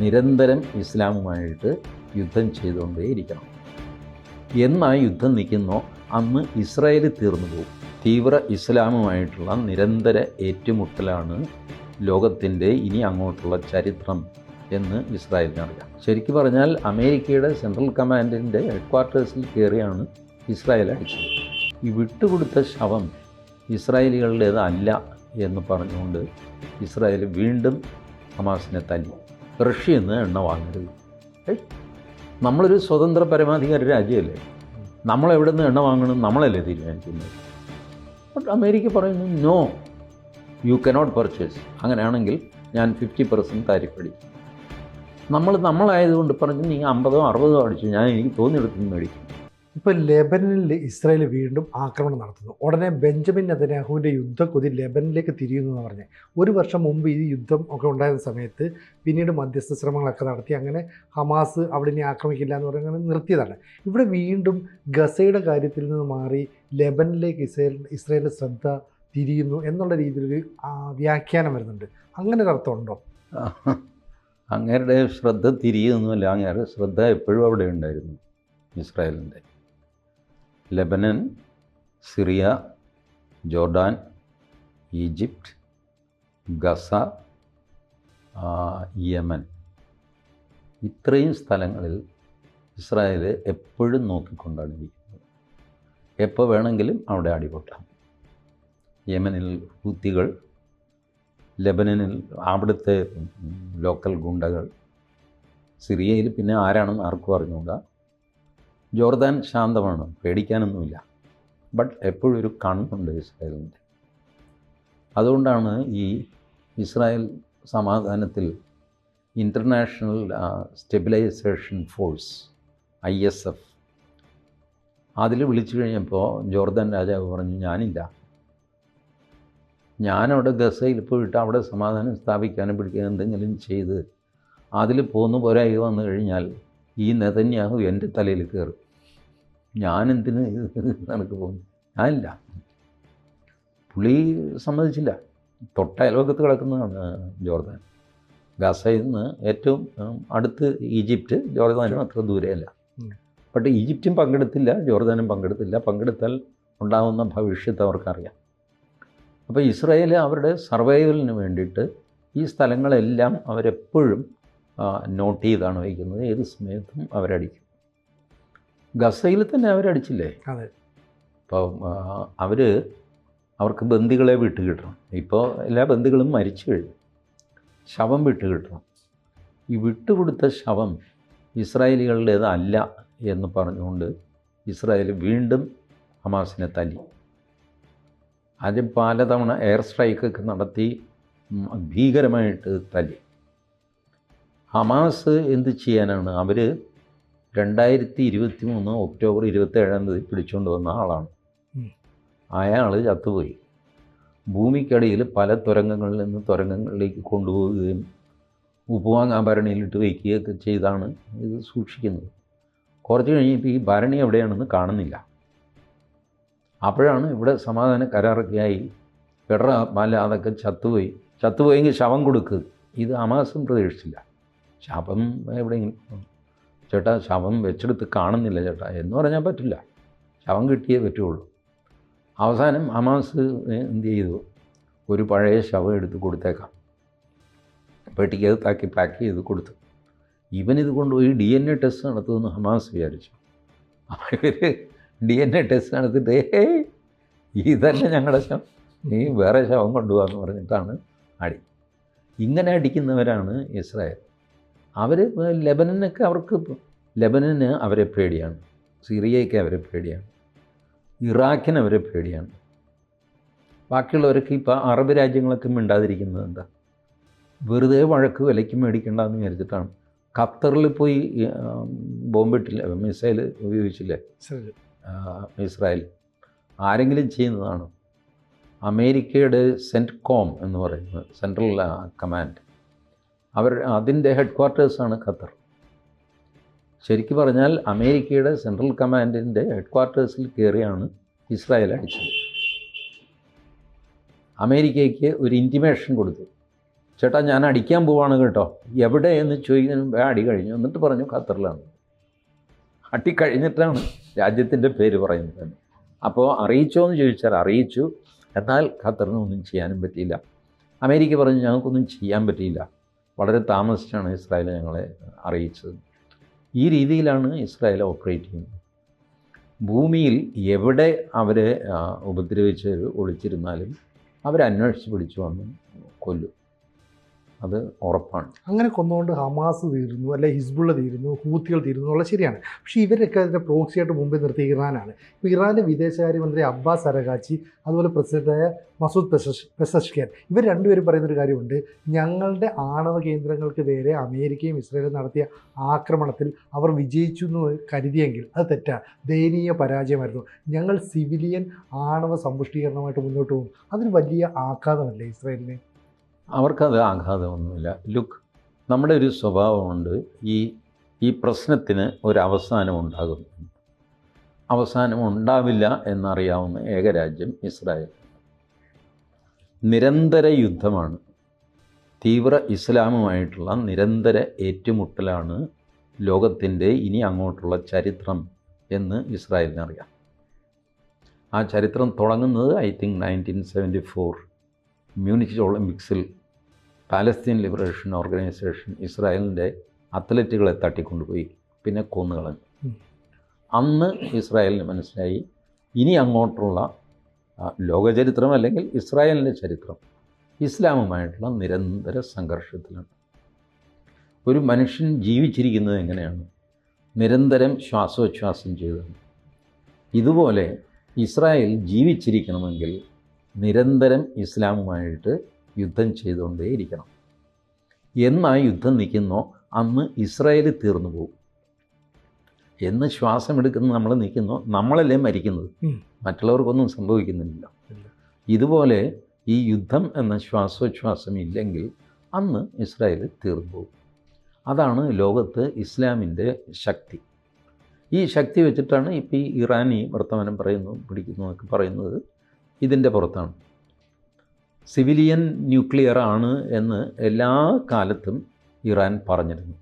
നിരന്തരം ഇസ്ലാമുമായിട്ട് യുദ്ധം ചെയ്തുകൊണ്ടേയിരിക്കണം. എന്നാ യുദ്ധം നിൽക്കുന്നോ? അന്ന് ഇസ്രായേൽ തീർന്നു പോകും തീവ്ര ഇസ്ലാമുമായിട്ടുള്ള നിരന്തര ഏറ്റുമുട്ടലാണ് ലോകത്തിന്റെ ഇനി അങ്ങോട്ടുള്ള ചരിത്രം എന്ന് ഇസ്രായേലിനറിയാം ശരിക്കും പറഞ്ഞാൽ അമേരിക്കയുടെ സെൻട്രൽ കമാൻഡിന്റെ ഹെഡ് ക്വാർട്ടേഴ്സിൽ കയറിയാണ് ഇസ്രായേൽ അടിച്ചത്. ഈ വിട്ടുകൊടുത്ത ശവം ഇസ്രായേലികളുടേതല്ല എന്ന് പറഞ്ഞുകൊണ്ട് ഇസ്രായേൽ വീണ്ടും ഹമാസിനെ തല്ലി. റഷ്യ നിന്ന് എണ്ണ വാങ്ങരുത്. ഏയ്, നമ്മളൊരു സ്വതന്ത്ര പരമാധികാര രാജ്യമല്ലേ? നമ്മളെവിടെ നിന്ന് എണ്ണ വാങ്ങണം? നമ്മളല്ലേ തീരുമാനിക്കുന്നത്? ബട്ട് അമേരിക്ക പറയുന്നു നോ യു കനോട്ട് പർച്ചേസ് അങ്ങനെയാണെങ്കിൽ ഞാൻ ഫിഫ്റ്റി പെർസെന്റ് അടിക്കും നമ്മൾ നമ്മളായതുകൊണ്ട് പറഞ്ഞ് നീ അമ്പതോ അറുപതോ അടിച്ചു ഞാൻ എനിക്ക് തോന്നിയെടുത്ത് മേടിക്കും. ഇപ്പോൾ ലെബനനിൽ ഇസ്രായേൽ വീണ്ടും ആക്രമണം നടത്തുന്നു. ഉടനെ ബെഞ്ചമിൻ നെതന്യാഹുവിന്റെ യുദ്ധക്കൊതി ലെബനിലേക്ക് തിരിയുന്നു എന്ന് പറഞ്ഞ്. ഒരു വർഷം മുമ്പ് ഈ യുദ്ധം ഒക്കെ ഉണ്ടായിരുന്ന സമയത്ത് പിന്നീട് മധ്യസ്ഥ ശ്രമങ്ങളൊക്കെ നടത്തി അങ്ങനെ ഹമാസ് അവിടെ ഇനി ആക്രമിക്കില്ല എന്ന് പറഞ്ഞ് അങ്ങനെ നിർത്തിയതാണ്. ഇവിടെ വീണ്ടും ഗസയുടെ കാര്യത്തിൽ നിന്ന് മാറി ലെബനിലേക്ക് ഇസ്രായേൽ ഇസ്രായേലിന്റെ ശ്രദ്ധ തിരിയുന്നു എന്നുള്ള രീതിയിലൊരു വ്യാഖ്യാനം വരുന്നുണ്ട്. അങ്ങനെ ഒരു അർത്ഥമുണ്ടോ അങ്ങേരുടെ ശ്രദ്ധ തിരിയുന്നില്ല അങ്ങേരുടെ ശ്രദ്ധ എപ്പോഴും അവിടെ ഉണ്ടായിരുന്നു ഇസ്രായേലിന്റെ Lebanon Syria Jordan Egypt Gaza Yemen. ഇത്രയും സ്ഥലങ്ങളിൽ ഇസ്രായേൽ എപ്പോഴും നോക്കിക്കൊണ്ടാണ് ഇരിക്കുന്നത്. എപ്പോൾ വേണമെങ്കിലും അവിടെ അടിപൊട്ടാം. യമനിൽ ഹൂത്തികൾ ലെബനനിൽ അവിടുത്തെ ലോക്കൽ ഗുണ്ടകൾ. സിറിയയിൽ പിന്നെ ആരാണെന്ന് ആർക്കും അറിഞ്ഞുകൂടാ. ജോർദാൻ ശാന്തമാണ് പേടിക്കാനൊന്നുമില്ല. ബട്ട് എപ്പോഴും ഒരു കണ്ണുണ്ട് ഇസ്രായേലിന്റെ. അതുകൊണ്ടാണ് ഈ ഇസ്രായേൽ സമാധാനത്തിൽ international stabilization force I S F അതിൽ വിളിച്ചു കഴിഞ്ഞപ്പോൾ ജോർദാൻ രാജാവ് പറഞ്ഞു ഞാനില്ല. ഞാനവിടെ ഗസയിൽ പോയിട്ട് അവിടെ സമാധാനം സ്ഥാപിക്കാനും പിടിക്കാനും എന്തെങ്കിലും ചെയ്ത് അതിൽ പോന്നു പോരായി വന്നു കഴിഞ്ഞാൽ ഈ നെതന്യാഹു എന്റെ തലയിൽ കയറും. ഞാനെന്തിന് നടക്ക് പോകുന്നു? ഞാനില്ല. പുള്ളി സമ്മതിച്ചില്ല. തൊട്ട അയൽവക്കത്ത് കിടക്കുന്നതാണ് ജോർദാൻ. ഗസയിൽ നിന്ന് ഏറ്റവും അടുത്ത് ഈജിപ്റ്റ്. ജോർദാനും അത്ര ദൂരെയല്ല. ബട്ട് ഈജിപ്റ്റും പങ്കെടുത്തില്ല ജോർദാനും പങ്കെടുത്തില്ല. പങ്കെടുത്താൽ ഉണ്ടാകുന്ന ഭവിഷ്യത്ത് അവർക്കറിയാം. അപ്പോൾ ഇസ്രയേൽ അവരുടെ സർവൈവലിന് വേണ്ടിയിട്ട് ഈ സ്ഥലങ്ങളെല്ലാം അവരെപ്പോഴും നോട്ട് ചെയ്താണ് വയ്ക്കുന്നത് ഏത് സമയത്തും അവരടിക്കും. ഗസയിൽ തന്നെ അവരടിച്ചില്ലേ? അതെ. അപ്പോൾ അവർ അവർക്ക് ബന്ദികളെ വിട്ട് കിട്ടണം ഇപ്പോൾ എല്ലാ ബന്ദികളും മരിച്ചു കഴിഞ്ഞു. ശവം വിട്ട് കിട്ടണം ഈ വിട്ടുകൊടുത്ത ശവം ഇസ്രായേലികളുടേതല്ല എന്ന് പറഞ്ഞുകൊണ്ട് ഇസ്രായേൽ വീണ്ടും ഹമാസിനെ തല്ലി. ആദ്യം പലതവണ എയർ സ്ട്രൈക്കൊക്കെ നടത്തി ഭീകരമായിട്ട് തല്ലി. ഹമാസ് എന്ത് ചെയ്യാനാണ്? അവർ രണ്ടായിരത്തി ഇരുപത്തി മൂന്ന് ഒക്ടോബർ ഇരുപത്തേഴാം തീയതി പിടിച്ചുകൊണ്ട് വന്ന ആളാണ്. അയാൾ ചത്തുപോയി. ഭൂമിക്കടിയിൽ പല തുരങ്കങ്ങളിൽ നിന്ന് തുരങ്കങ്ങളിലേക്ക് കൊണ്ടുപോവുകയും ഉപ്പുവാങ്ങാ ഭരണിയിലിട്ട് വയ്ക്കുകയൊക്കെ ചെയ്താണ് ഇത് സൂക്ഷിക്കുന്നത്. കുറച്ച് കഴിഞ്ഞിപ്പോൾ ഈ ഭരണി എവിടെയാണെന്ന് കാണുന്നില്ല. അപ്പോഴാണ് ഇവിടെ സമാധാന കരാറൊക്കെയായി. പെടറ മല അതൊക്കെ ചത്തുപോയി. ചത്തുപോയെങ്കിൽ ശവം കൊടുക്കുക ഇത് അമാസം പ്രതീക്ഷിച്ചില്ല. ശാപം എവിടെയെങ്കിലും ചേട്ടാ ശവം വെച്ചെടുത്ത് കാണുന്നില്ല ചേട്ടാ. എന്ന് പറഞ്ഞാൽ പറ്റില്ല. ശവം കിട്ടിയേ പറ്റുള്ളൂ. അവസാനം അമാസ് എന്ത് ചെയ്തു? ഒരു പഴയ ശവം എടുത്ത് കൊടുത്തേക്കാം. പെട്ടിക്കകത്താക്കി പാക്ക് ചെയ്ത് കൊടുത്തു. ഇവനിത് കൊണ്ടുപോയി ഡി എൻ എ ടെസ്റ്റ് നടത്തുമെന്ന് ഹമാസ് വിചാരിച്ചു. അവർ ഡി എൻ എ ടെസ്റ്റ് നടത്തിയിട്ട് ഏ ഇതല്ല ഞങ്ങളുടെ ശവം. നീ വേറെ ശവം കൊണ്ടുപോകാന്ന് പറഞ്ഞിട്ടാണ് അടി. ഇങ്ങനെ അടിക്കുന്നവരാണ് ഇസ്രായേൽ. അവർ ലെബനനൊക്കെ അവർക്ക് ലെബനന് അവരെ പേടിയാണ്. സിറിയയ്ക്ക് അവരെ പേടിയാണ്. ഇറാഖിന് അവരെ പേടിയാണ്. ബാക്കിയുള്ളവരൊക്കെ ഇപ്പോൾ അറബ് രാജ്യങ്ങളൊക്കെ മിണ്ടാതിരിക്കുന്നത് എന്താ? വെറുതെ വഴക്ക് വിലയ്ക്ക് മേടിക്കേണ്ടെന്ന് വിചാരിച്ചിട്ടാണ്. ഖത്തറിൽ പോയി ബോംബിട്ടില്ല മിസൈൽ ഉപയോഗിച്ചില്ലേ? ഇസ്രായേൽ ആരെങ്കിലും ചെയ്യുന്നതാണ്? അമേരിക്കയുടെ സെന്റ് കോം എന്ന് പറയുന്നത് സെൻട്രൽ കമാൻഡ്. അവർ അതിന്റെ ഹെഡ് ക്വാർട്ടേഴ്സാണ് ഖത്തർ. ശരിക്കും പറഞ്ഞാൽ അമേരിക്കയുടെ സെൻട്രൽ കമാൻഡിന്റെ ഹെഡ് ക്വാർട്ടേഴ്സിൽ കയറിയാണ് ഇസ്രായേൽ അടിച്ചത്. അമേരിക്കയ്ക്ക് ഒരു ഇന്റിമേഷൻ കൊടുത്തു. ചേട്ടാ ഞാൻ അടിക്കാൻ പോവാണ് കേട്ടോ. എവിടെ എന്ന് ചോദിക്കുന്നതിന് മുമ്പേ അടി കഴിഞ്ഞു. എന്നിട്ട് പറഞ്ഞു ഖത്തറിലാണ്. അടി കഴിഞ്ഞിട്ടാണ് രാജ്യത്തിന്റെ പേര് പറയുന്നത്. അപ്പോൾ അറിയിച്ചോ എന്ന് ചോദിച്ചാൽ അറിയിച്ചു. എന്നാൽ ഖത്തറിനൊന്നും ചെയ്യാനും പറ്റിയില്ല. അമേരിക്ക പറഞ്ഞു ഞങ്ങൾക്കൊന്നും ചെയ്യാൻ പറ്റിയില്ല. വളരെ താമസിച്ചാണ് ഇസ്രായേൽ ഞങ്ങളെ അറിയിച്ചത്. ഈ രീതിയിലാണ് ഇസ്രായേൽ ഓപ്പറേറ്റ് ചെയ്യുന്നത്. ഭൂമിയിൽ എവിടെ അവരെ ഉപദ്രവിച്ച് ഒളിച്ചിരുന്നാലും അവരന്വേഷിച്ച് പിടിച്ചു വന്ന് കൊല്ലും. അത് ഉറപ്പാണ്. അങ്ങനെ കൊന്നുകൊണ്ട് ഹമാസ് തീരുന്നു അല്ലെ ഹിസ്ബുള്ള തീരുന്നു ഹൂത്തികൾ തീരുന്നു എന്നുള്ളത് ശരിയാണ്. പക്ഷേ ഇവരൊക്കെ അതിന്റെ പ്രോക്സിയായിട്ട് മുമ്പിൽ നിർത്തി ഇറാനാണ്. ഇപ്പോൾ ഇറാനിലെ വിദേശകാര്യമന്ത്രി അബ്ബാസ് അരഗാച്ചി അതുപോലെ പ്രസിഡന്റായ മസൂദ് പെസഷ് പെസഷ്കിയാൻ ഇവർ രണ്ടുപേരും പറയുന്നൊരു കാര്യമുണ്ട്. ഞങ്ങളുടെ ആണവ കേന്ദ്രങ്ങൾക്ക് നേരെ അമേരിക്കയും ഇസ്രയേലും നടത്തിയ ആക്രമണത്തിൽ അവർ വിജയിച്ചു എന്ന് കരുതിയെങ്കിൽ അത് തെറ്റാണ് ദയനീയ പരാജയമായിരുന്നു. ഞങ്ങൾ സിവിലിയൻ ആണവ സമ്പുഷ്ടീകരണമായിട്ട് മുന്നോട്ട് പോകും അതിന് വലിയ ആഘാതമല്ലേ ഇസ്രായേലിന്? അവർക്കത് ആഘാതമൊന്നുമില്ല. ലുക്ക് നമ്മുടെ ഒരു സ്വഭാവമുണ്ട് ഈ ഈ പ്രശ്നത്തിന് ഒരു അവസാനം ഉണ്ടാകും അവസാനം ഉണ്ടാവില്ല എന്നറിയാവുന്ന ഏകരാജ്യം ഇസ്രായേൽ. നിരന്തര യുദ്ധമാണ്. തീവ്ര ഇസ്ലാമുമായിട്ടുള്ള നിരന്തര ഏറ്റുമുട്ടലാണ് ലോകത്തിന്റെ ഇനി അങ്ങോട്ടുള്ള ചരിത്രം എന്ന് ഇസ്രായേലിനറിയാം. ആ ചരിത്രം തുടങ്ങുന്നത് I think nineteen seventy four Munich ഒളിമ്പിക്സിൽ പാലസ്തീൻ ലിബറേഷൻ ഓർഗനൈസേഷൻ ഇസ്രായേലിന്റെ അത്ലറ്റുകളെ തട്ടിക്കൊണ്ടുപോയി. പിന്നെ കൊന്നുകളഞ്ഞു. അന്ന് ഇസ്രായേലിന് മനസ്സിലായി ഇനി അങ്ങോട്ടുള്ള ലോകചരിത്രം അല്ലെങ്കിൽ ഇസ്രായേലിന്റെ ചരിത്രം ഇസ്ലാമുമായിട്ടുള്ള നിരന്തര സംഘർഷത്തിലാണ്. ഒരു മനുഷ്യൻ ജീവിച്ചിരിക്കുന്നത് എങ്ങനെയാണ്? നിരന്തരം ശ്വാസോച്ഛ്വാസം ചെയ്തത് ഇതുപോലെ ഇസ്രായേൽ ജീവിച്ചിരിക്കണമെങ്കിൽ നിരന്തരം ഇസ്ലാമുമായിട്ട് യുദ്ധം ചെയ്തുകൊണ്ടേയിരിക്കണം. എന്നാ യുദ്ധം നിൽക്കുന്നോ അന്ന് ഇസ്രായേൽ തീർന്നു പോകും. എന്ന് ശ്വാസമെടുക്കുന്ന നമ്മൾ നിൽക്കുന്നു നമ്മളല്ലേ മരിക്കുന്നത്? മറ്റുള്ളവർക്കൊന്നും സംഭവിക്കുന്നില്ല. ഇതുപോലെ ഈ യുദ്ധം എന്ന ശ്വാസോച്ഛ്വാസം ഇല്ലെങ്കിൽ അന്ന് ഇസ്രായേൽ തീർന്നു പോകും. അതാണ് ലോകത്ത് ഇസ്ലാമിന്റെ ശക്തി. ഈ ശക്തി വെച്ചിട്ടാണ് ഇപ്പോൾ ഈ ഇറാനി വർത്തമാനം പറയുന്നു പിടിക്കുന്നു എന്നൊക്കെ പറയുന്നത്. ഇതിന്റെ പുറത്താണ്. സിവിലിയൻ ന്യൂക്ലിയർ ആണ് എന്ന് എല്ലാ കാലത്തും ഇറാൻ പറഞ്ഞിരുന്നു.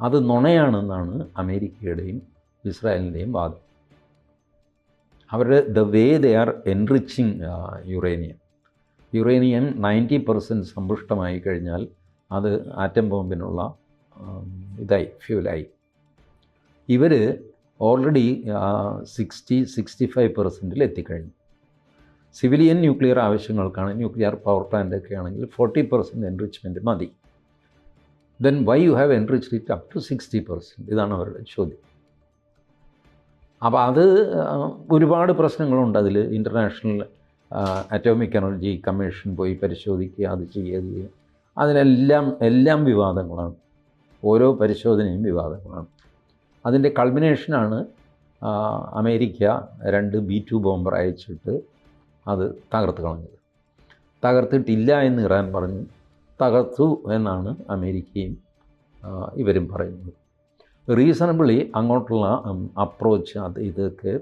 അത് നുണയാണെന്നാണ് അമേരിക്കയുടെയും ഇസ്രായേലിന്റെയും വാദം. അവരുടെ the way they are enriching uranium. Uranium ninety percent സമ്പുഷ്ടമായി കഴിഞ്ഞാൽ അത് ആറ്റം ബോംബിനുള്ള ഇതായി ഫ്യൂലായി. ഇവർ ഓൾറെഡി സിക്സ്റ്റി സിക്സ്റ്റി ഫൈവ് പെർസെന്റിൽ എത്തിക്കഴിഞ്ഞു. സിവിലിയൻ ന്യൂക്ലിയർ ആവശ്യങ്ങൾക്കാണ് ന്യൂക്ലിയർ പവർ പ്ലാന്റ് ഒക്കെ ആണെങ്കിൽ ഫോർട്ടി പെർസെന്റ് എൻറിച്ച്മെന്റ് മതി. Then why you have enrich it up to sixty percent ഇതാണ് അവരുടെ ചോദ്യം. അപ്പോൾ അത് ഒരുപാട് പ്രശ്നങ്ങളുണ്ട് അതിൽ ഇന്റർനാഷണൽ അറ്റോമിക് എനർജി കമ്മീഷൻ പോയി പരിശോധിക്കുക അത് ചെയ്യുക അതിനെല്ലാം എല്ലാം വിവാദങ്ങളാണ്. ഓരോ പരിശോധനയും വിവാദങ്ങളാണ്. അതിന്റെ കൾമിനേഷനാണ് അമേരിക്ക രണ്ട് ബി ടു ബോംബർ അയച്ചിട്ട് അത് തകർത്ത് കളഞ്ഞത്. തകർത്തിട്ടില്ല എന്ന് ഇറാൻ പറഞ്ഞു തകർത്തു എന്നാണ് അമേരിക്കയും ഇവരും പറയുന്നത്. റീസണബിളി അങ്ങോട്ടുള്ള അപ്രോച്ച് അത് ഇതൊക്കെ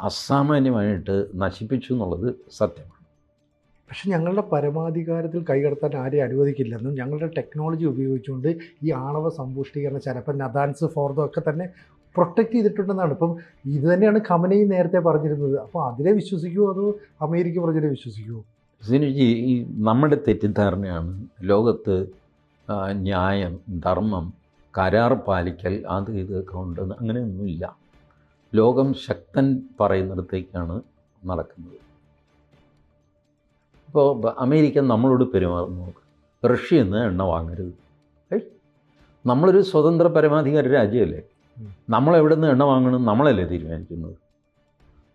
അസാമാന്യമായിട്ട് നശിപ്പിച്ചു എന്നുള്ളത് സത്യമാണ്. പക്ഷെ ഞങ്ങളുടെ പരമാധികാരത്തിൽ കൈകടത്താൻ ആരെയും അനുവദിക്കില്ലെന്നും ഞങ്ങളുടെ ടെക്നോളജി ഉപയോഗിച്ചുകൊണ്ട് ഈ ആണവ സമ്പുഷ്ടീകരണ ചിലപ്പോൾ നദാൻസ് ഫോർദോ ഒക്കെ തന്നെ പ്രൊട്ടക്റ്റ് ചെയ്തിട്ടുണ്ടെന്നാണ്. ഇപ്പം ഇത് തന്നെയാണ് കമനയിൽ നേരത്തെ പറഞ്ഞിരുന്നത്. അപ്പോൾ അതിനെ വിശ്വസിക്കുമോ അതോ അമേരിക്ക പറഞ്ഞതിനെ വിശ്വസിക്കുമോ സിനുജി ഈ നമ്മുടെ തെറ്റിദ്ധാരണയാണ് ലോകത്ത് ന്യായം ധർമ്മം കരാർ പാലിക്കൽ അത് ഇതൊക്കെ ഉണ്ടെന്ന് അങ്ങനെയൊന്നുമില്ല. ലോകം ശക്തൻ പറയുന്നിടത്തേക്കാണ് നടക്കുന്നത്. ഇപ്പോൾ അമേരിക്ക നമ്മളോട് പെരുമാറുന്നു. റഷ്യയിൽ നിന്ന് എണ്ണ വാങ്ങരുത്. നമ്മളൊരു സ്വതന്ത്ര പരമാധികാര രാജ്യമല്ലേ? ഉം. നമ്മളെവിടെ നിന്ന് എണ്ണ വാങ്ങണം നമ്മളല്ലേ തീരുമാനിക്കുന്നത്?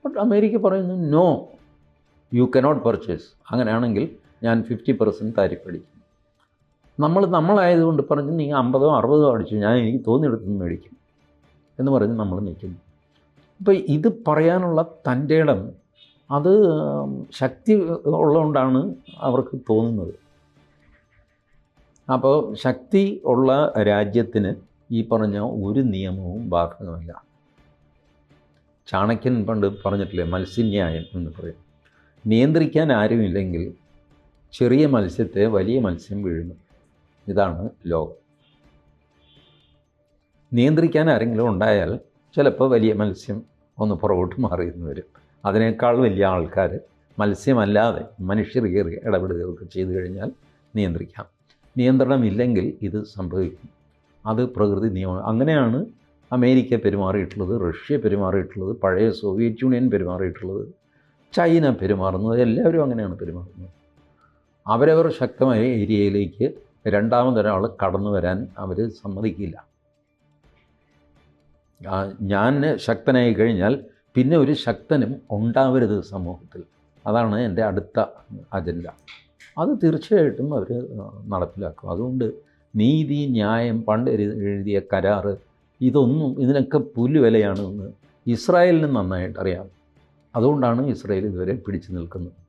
ബട്ട് അമേരിക്ക പറയുന്നു നോ യു കനോട്ട് പർച്ചേസ് അങ്ങനെയാണെങ്കിൽ ഞാൻ ഫിഫ്റ്റി പെർസെന്റ് താരിഫ് നമ്മൾ നമ്മളായതുകൊണ്ട് പറഞ്ഞ് നീ അമ്പതോ അറുപതോ അടിച്ചു ഞാൻ എനിക്ക് തോന്നിയെടുത്ത് മേടിക്കും. എന്ന് പറഞ്ഞ് നമ്മൾ നിൽക്കുന്നു. അപ്പോൾ ഇത് പറയാനുള്ള തന്റെ ഇടം അത് ശക്തി ഉള്ളതുകൊണ്ടാണ് അവർക്ക് തോന്നുന്നത്. അപ്പോൾ ശക്തി ഉള്ള രാജ്യത്തിന് ഈ പറഞ്ഞ ഒരു നിയമവും ബാധകമല്ല. ചാണക്യൻ പണ്ട് പറഞ്ഞിട്ടില്ലേ മത്സ്യന്യായം എന്ന് പറയും. നിയന്ത്രിക്കാൻ ആരുമില്ലെങ്കിൽ ചെറിയ മത്സ്യത്തെ വലിയ മത്സ്യം വീഴുന്നു ഇതാണ് ലോകം. നിയന്ത്രിക്കാൻ ആരെങ്കിലും ഉണ്ടായാൽ ചിലപ്പോൾ വലിയ മത്സ്യം ഒന്ന് പുറകോട്ട് മാറിയെന്ന് വരും. അതിനേക്കാൾ വലിയ ആൾക്കാർ മത്സ്യമല്ലാതെ മനുഷ്യർ കയറി ഇടപെടുകയൊക്കെ ചെയ്തു കഴിഞ്ഞാൽ നിയന്ത്രിക്കാം. നിയന്ത്രണമില്ലെങ്കിൽ ഇത് സംഭവിക്കും. അത് പ്രകൃതി നിയമം അങ്ങനെയാണ് അമേരിക്ക പെരുമാറിയിട്ടുള്ളത് റഷ്യ പെരുമാറിയിട്ടുള്ളത് പഴയ സോവിയറ്റ് യൂണിയൻ പെരുമാറിയിട്ടുള്ളത് ചൈന പെരുമാറുന്നത് എല്ലാവരും അങ്ങനെയാണ് പെരുമാറുന്നത്. അവരവർ ശക്തമായ ഏരിയയിലേക്ക് രണ്ടാമതൊരാൾ കടന്നു വരാൻ അവർ സമ്മതിക്കില്ല. ഞാൻ ശക്തനായി കഴിഞ്ഞാൽ പിന്നെ ഒരു ശക്തനും ഉണ്ടാവരുത് സമൂഹത്തിൽ. അതാണ് എന്റെ അടുത്ത അജണ്ട. അത് തീർച്ചയായിട്ടും അവർ നടപ്പിലാക്കും. അതുകൊണ്ട് നീതി ന്യായം പണ്ട് എഴുതിയ കരാറ് ഇതൊന്നും ഇതിനൊക്കെ പുല്ലുവിലയാണെന്ന് ഇസ്രായേലിന് നന്നായിട്ട് അറിയാം. അതുകൊണ്ടാണ് ഇസ്രായേൽ ഇതുവരെ പിടിച്ചു നിൽക്കുന്നത്.